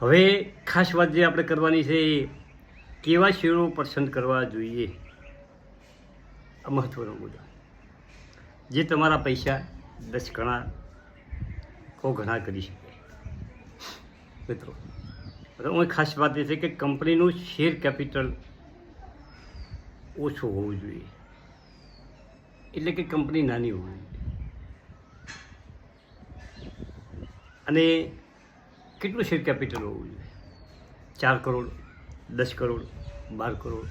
હવે ખાસ વાત જે આપણે કરવાની છે કેવા શેરો પસંદ કરવા જોઈએ? આ મહત્વનો મુદ્દો. જે તમારા પૈસા દસ ગણા કો ઘણા કરી શકે. મિત્રો હું ખાસ વાત એ છે કે કંપનીનું શેર કેપિટલ ઓછું હોવું જોઈએ. એટલે કે કંપની નાની હોવી અને કેટલું શેર કેપિટલ હોવું જોઈએ? ચાર કરોડ, દસ કરોડ, બાર કરોડ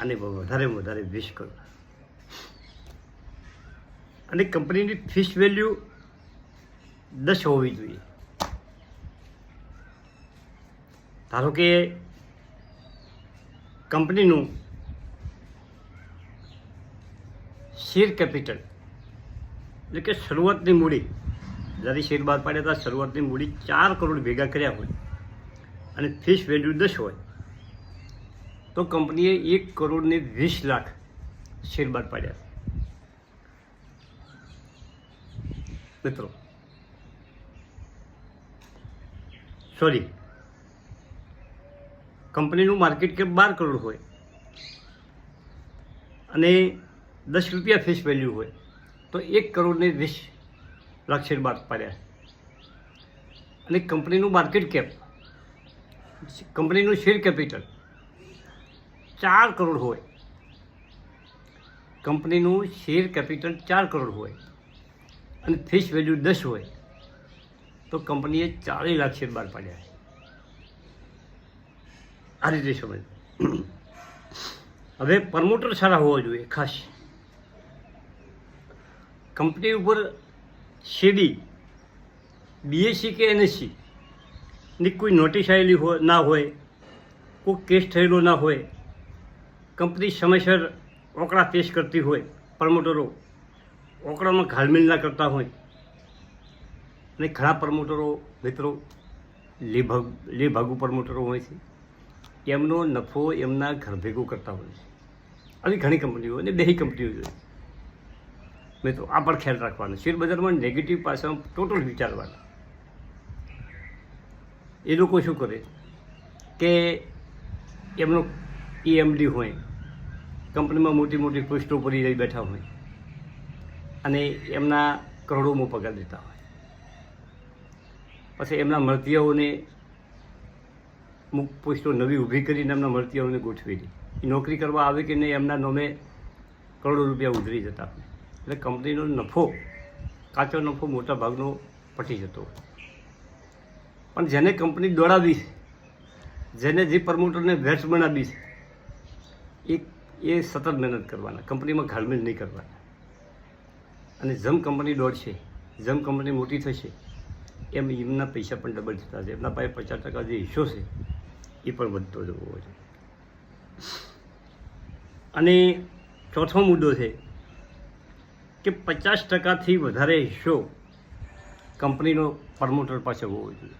અને વધારેમાં વધારે વીસ કરોડ. અને કંપનીની ફીસ વેલ્યુ દસ હોવી જોઈએ. ધારો કે કંપનીનું શેર કેપિટલ એટલે કે શરૂઆતની મૂડી જ્યારે શેર બહાર પાડ્યા હતા શરૂઆતની મૂડી ચાર કરોડ ભેગા કર્યા હોય અને ફિશ વેલ્યુ દસ હોય, તો કંપનીએ એક કરોડને વીસ લાખ શેર બહાર પાડ્યા મિત્રો સોરી કંપનીનું માર્કેટ કેપ બાર કરોડ હોય અને દસ રૂપિયા ફેસ વેલ્યુ હોય, તો એક કરોડને વીસ શેર બહાર પાડ્યા અને કંપનીનું માર્કેટ કેપ કંપનીનું શેર કેપિટલ ચાર કરોડ હોય. કંપનીનું શેર કેપિટલ ચાર કરોડ હોય. અને ફેસ વેલ્યુ દસ હોય. તો કંપનીએ ચાલીસ લાખ શેર બહાર પાડ્યા આ રીતે સમજ. હવે પ્રમોટર સારા હોવા જોઈએ, ખાસ. કંપની ઉપર સીડી, બીએસસી કે એનએસસી? ની કોઈ નોટિસ આવેલી હોય ના હોય, કોઈ કેસ થયેલો ના હોય, કંપની સમયસર ઓકળા પેશ કરતી હોય, પ્રમોટરો ઓકળામાં ઘાલમેલ ના કરતા હોય, અને ઘણા પ્રમોટરો મિત્રો લેભાગ, લેભાગુ પ્રમોટરો હોય છે, એમનો નફો એમના ઘર ભેગો કરતા હોય છે. આવી ઘણી કંપનીઓ અને બે કંપનીઓ જોઈએ મિત્રો, આ પણ ખ્યાલ રાખવાનો. શેર બજારમાં નેગેટિવ પાસામાં ટોટલ વિચારવાના. એ લોકો શું કરે કે એમનો ઈએમડી હોય, કંપનીમાં મોટી મોટી પોસ્ટો પર રહી બેઠા હોય અને એમના કરોડોમાં પગાર દેતા હોય. પછી એમના મળતીઓને અમુક પોસ્ટો નવી ઊભી કરીને એમના મળતિયાઓને ગોઠવી દે. નોકરી કરવા આવે કે નહીં એમના નોમે કરોડો રૂપિયા ઉધરી જતા હોય. એટલે કંપનીનો નફો, કાચો નફો મોટા ભાગનો પટી જતો. પણ જેને કંપની દોડાવી, જેને જે પ્રમોટરને વેસ્ટ બનાવી, એ એ સતત મહેનત કરવાના, કંપનીમાં ઘાળમેલ નહીં કરવાના. અને જેમ કંપની દોડશે, જેમ કંપની મોટી થશે, એમ એમના પૈસા પણ ડબલ થતા છે એમના પાસે પચાસ ટકા જે હિસ્સો છે, એ પણ વધતો જવો છે. અને ચોથો મુદ્દો છે કે પચાસ ટકાથી વધારે હિસ્સો કંપનીનો પ્રમોટર પાસે હોવો જોઈએ.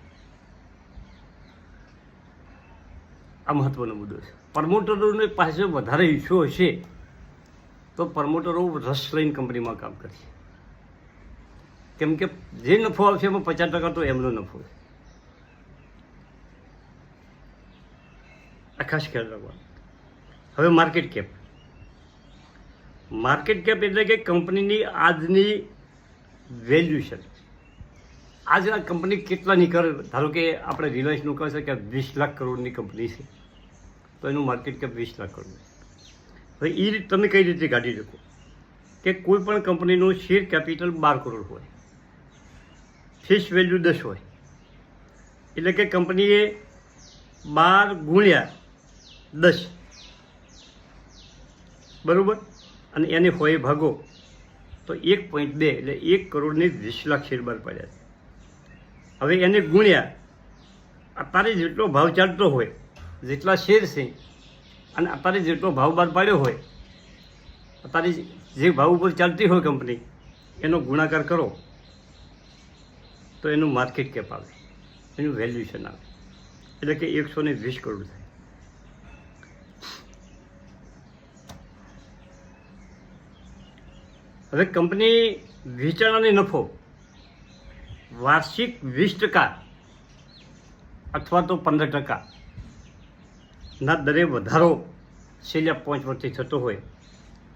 આ મહત્વનો મુદ્દો છે. પ્રમોટરોને પાસે વધારે હિસ્સો હશે તો પ્રમોટરો રસ લઈને કંપનીમાં કામ કરશે. કેમ કે જે નફો આવશે એમાં પચાસ ટકા તો એમનો નફો છે. આ ખાસ ખ્યાલ રાખવાનો. હવે માર્કેટ કેપ માર્કેટ કેપ એટલે કે કંપનીની આજની વેલ્યુશન આજ આ કંપની કેટલાની કરે ધારો કે આપણે રિલાયન્સનું કહે છે કે વીસ લાખ કરોડની કંપની છે. તો એનું માર્કેટ કેપ વીસ લાખ કરોડ હવે એ રીત તમે કઈ રીતે કાઢી શકો? કે કોઈ પણ કંપનીનું શેર કેપિટલ બાર કરોડ હોય. ફિક્સ વેલ્યુ દસ હોય. એટલે કે કંપનીએ બાર ગુણ્યા દસ. બરાબર? અને એને હોય ભાગો, તો એક પોઈન્ટ બે એટલે એક કરોડને વીસ લાખ શેર બહાર પાડ્યા છે. હવે એને ગુણ્યા. અત્યારે જેટલો ભાવ ચાલતો હોય, જેટલા શેર છે, અને અત્યારે જેટલો ભાવ બહાર પાડ્યો હોય અત્યારે જે ભાવ ઉપર ચાલતી હોય કંપની એનો ગુણાકાર કરો, તો એનું માર્કેટ કેપ આવે, એનું વેલ્યુએશન આવે. એટલે કે એકસો ને વીસ કરોડ થાય. હવે કંપની વેચાણ નફો, વાર્ષિક વીસ ટકા અથવા તો પંદર ટકા ના દરે વધારો છેલ્લા પાંચ વર્ષથી થતો હોય,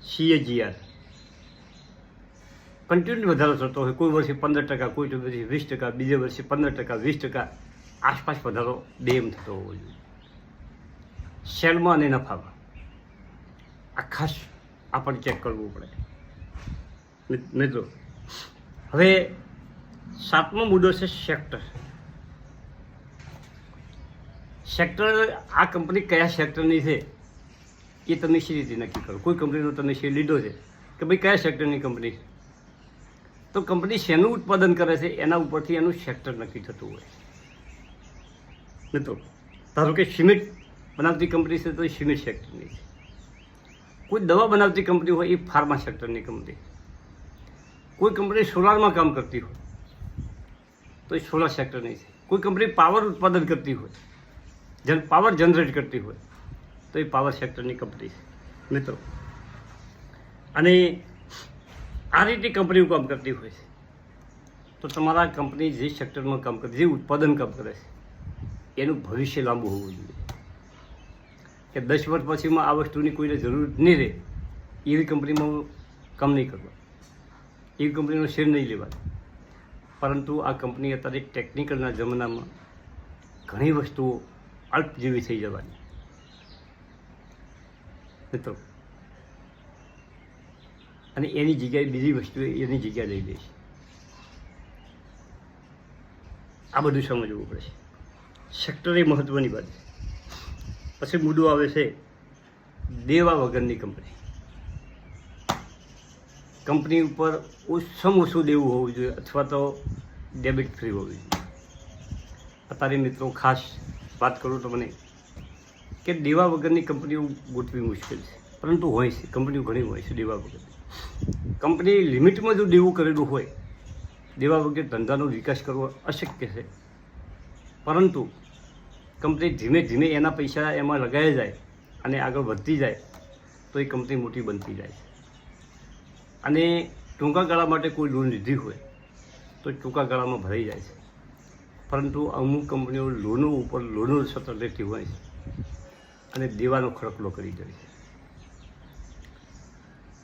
સીએજીઆર. કન્ટિન્યુ વધારો થતો હોય, કોઈ વર્ષે પંદર ટકા, કોઈ વર્ષે વીસ ટકા, બીજે વર્ષે પંદર ટકા, વીસ ટકા, આસપાસ વધારો બે એમ થતો હોવો જોઈએ. શેરમાં અને નફામાં. આ ખાસ આપણે ચેક કરવું પડે. મિત્રો. હવે સાતમો મુદ્દો છે સેક્ટર સેક્ટર આ કંપની કયા સેક્ટરની છે એ તમે શી રીતે નક્કી કરો? કોઈ કંપનીનો તમે શેર લીધો છે કે ભાઈ કયા સેક્ટરની કંપની છે? તો કંપની શેનું ઉત્પાદન કરે છે? એના ઉપરથી એનું સેક્ટર નક્કી થતું હોય. મિત્રો, ધારો કે સિમેન્ટ બનાવતી કંપની છે તો સિમેન્ટ સેક્ટરની છે. કોઈ દવા બનાવતી કંપની હોય એ ફાર્મા સેક્ટરની કંપની કોઈ કંપની સોલારમાં કામ કરતી હોય, તો એ સોલાર સેક્ટરની છે. કોઈ કંપની પાવર ઉત્પાદન કરતી હોય, જન પાવર જનરેટ કરતી હોય, તો એ પાવર સેક્ટરની કંપની છે. મિત્રો, અને આ રીતે કંપનીઓ કામ કરતી હોય છે, તો તમારા કંપની જે સેક્ટરમાં કામ કરે, જે ઉત્પાદન કામ કરે છે, એનું ભવિષ્ય લાંબુ હોવું જોઈએ. કે દસ વર્ષ પછીમાં આ વસ્તુની કોઈને જરૂર નહીં રહે, એવી કંપનીમાં કામ નહીં કરવા એવી કંપનીનો શેર નહીં લેવાનો પરંતુ આ કંપની અત્યારે ટેકનિકલના જમાનામાં ઘણી વસ્તુઓ અલ્પ જેવી થઈ જવાની. મિત્રો, અને એની જગ્યાએ બીજી વસ્તુ એની જગ્યા લઈ લે છે. આ બધું સમજવું પડશે. સેક્ટર એ મહત્ત્વની વાત છે. પછી મુદ્દો આવે છે દેવા વગરની કંપની કંપની ઉપર ઓછામાં ઓછું દેવું હોવું જોઈએ અથવા તો ડેબિટ ફ્રી હોવી જોઈએ. અત્યારે મિત્રો ખાસ વાત કરું તો મને કે દેવા વગરની કંપનીઓ ગોઠવી મુશ્કેલ છે. પરંતુ હોય છે, કંપનીઓ ઘણી હોય છે દેવા વગર કંપની લિમિટમાં જો દેવું કરેલું હોય, દેવા વગર ધંધાનો વિકાસ કરવો અશક્ય છે. પરંતુ કંપની ધીમે ધીમે એના પૈસા એમાં લગાવી જાય અને આગળ વધતી જાય, તો એ કંપની મોટી બનતી જાય છે. અને ટૂંકા ગાળા માટે કોઈ લોન લીધી હોય, તો ટૂંકા ગાળામાં ભરાઈ જાય છે. પરંતુ અમુક કંપનીઓ લોનો ઉપર લોનો સતત લેતી હોય છે અને દેવાનો ખડકલો કરી દે છે.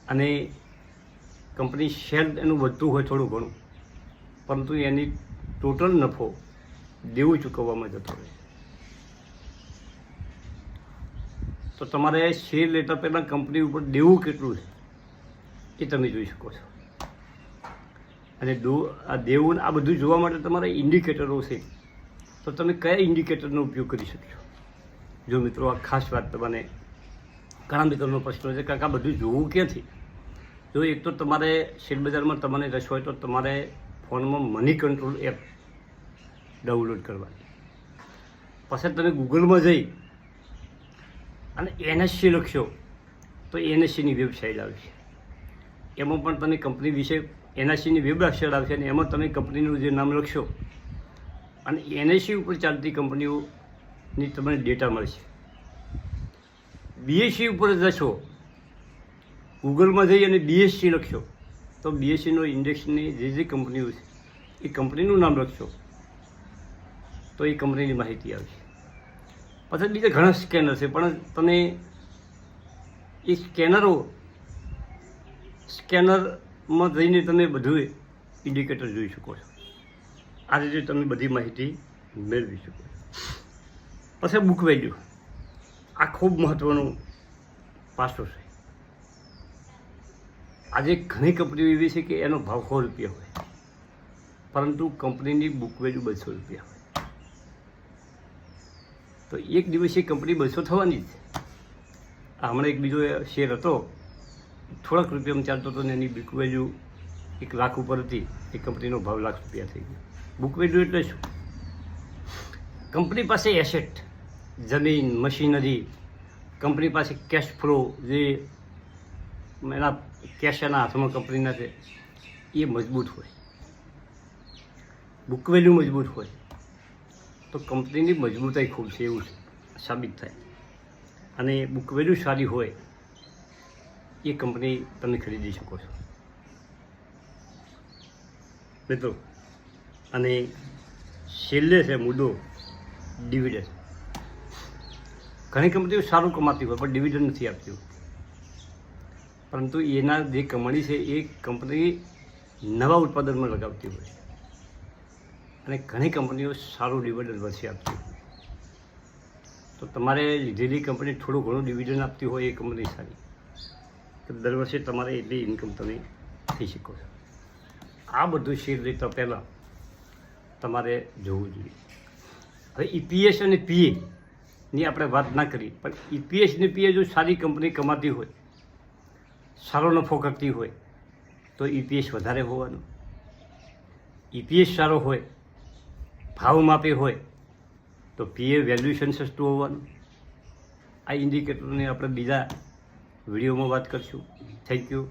અને કંપની શેર એનું વધતું હોય થોડું ઘણું, પરંતુ એની ટોટલ નફો દેવું ચૂકવવામાં જતો રહે તો તમારે શેર લેતા પહેલાં કંપની ઉપર દેવું કેટલું છે? એ તમે જોઈ શકો છો. અને દો, આ દેવું આ બધું જોવા માટે તમારા ઇન્ડિકેટરો છે. તો તમે કયા ઇન્ડિકેટરનો ઉપયોગ કરી શકશો? જો મિત્રો, આ ખાસ વાત તમને ઘણા મિત્રોનો પ્રશ્ન છે કે આ બધું જોવું ક્યાંથી? જો એક તો તમારે શેરબજારમાં તમને રસ હોય તો તમારે ફોનમાં મની કંટ્રોલ એપ ડાઉનલોડ કરવાની. પછી તમે ગૂગલમાં જઈ અને એનએસસી લખશો, તો એનએસસીની વેબસાઇટ આવશે. એમાં પણ તમે કંપની વિશે એનઆરસીની વેબ અક્ષર આવશે અને એમાં તમે કંપનીનું જે નામ લખશો, અને એનએસસી ઉપર ચાલતી કંપનીઓની તમને ડેટા મળશે. બીએસસી ઉપર જશો, ગૂગલમાં જઈ અને બીએસસી લખશો, તો બીએસસીનો ઇન્ડેક્સની જે જે કંપનીઓ છે, એ કંપનીનું નામ લખશો, તો એ કંપનીની માહિતી આવશે. પછી બીજા ઘણા સ્કેનર છે, પણ તમે એ સ્કેનરો સ્કેનરમાં જઈને તમે બધું ઇન્ડિકેટર જોઈ શકો છો. આ રીતે તમે બધી માહિતી મેળવી શકો છો. પછી બુક વેલ્યુ આ ખૂબ મહત્ત્વનું પાસો છે. આજે ઘણી કંપનીઓ એવી છે કે એનો ભાવ સો રૂપિયા હોય. પરંતુ કંપનીની બુક વેલ્યુ બસો રૂપિયા હોય. તો એક દિવસે કંપની બસો થવાની જ છે. હમણાં એક બીજો શેર હતો. થોડાક રૂપિયામાં ચાલતો હતો ને એની બુક વેલ્યુ એક લાખ ઉપર હતી. એ કંપનીનો ભાવ લાખ રૂપિયા થઈ ગયો. બુક વેલ્યુ એટલે શું? કંપની પાસે એસેટ જમીન મશીનરી કંપની પાસે કેશ ફ્લો જે એના કેશ એના હાથમાં કંપનીના છે, એ મજબૂત હોય. બુક વેલ્યુ મજબૂત હોય. તો કંપનીની મજબૂતાઈ ખૂબ છે એવું સાબિત થાય. અને બુક વેલ્યુ સારી હોય એ કંપની તમે ખરીદી શકો છો. મિત્રો, અને છેલ્લે છે મુદ્દો ડિવિડન્ડ ઘણી કંપનીઓ સારું કમાતી હોય, પણ ડિવિડન્ડ નથી આપતી. પરંતુ એના જે કમાણી છે, એ કંપની નવા ઉત્પાદનમાં લગાવતી હોય. અને ઘણી કંપનીઓ સારું ડિવિડન્ડ વર્ષે આપતી. તો તમારે લીધેલી કંપની થોડું ઘણું ડિવિડન્ડ આપતી હોય, એ કંપની સારી. તો દર વર્ષે તમારે એટલી ઇન્કમ તમે થઈ શકો છો. આ બધું શેર લેતા પહેલાં તમારે જોવું જોઈએ. હવે ઈપીએસ અને પીએ ની આપણે વાત ના કરી, પણ ઈપીએસ ને પીએ જો સારી કંપની કમાતી હોય, સારો નફો કરતી હોય, તો ઈપીએસ વધારે હોવાનું. ઈપીએસ સારો હોય, ભાવ માપે હોય, તો પીએ વેલ્યુએશન સસ્તું હોવાનું. આ ઇન્ડિકેટરને આપણે બીજા વિડીયોમાં વાત કરશું. Thank you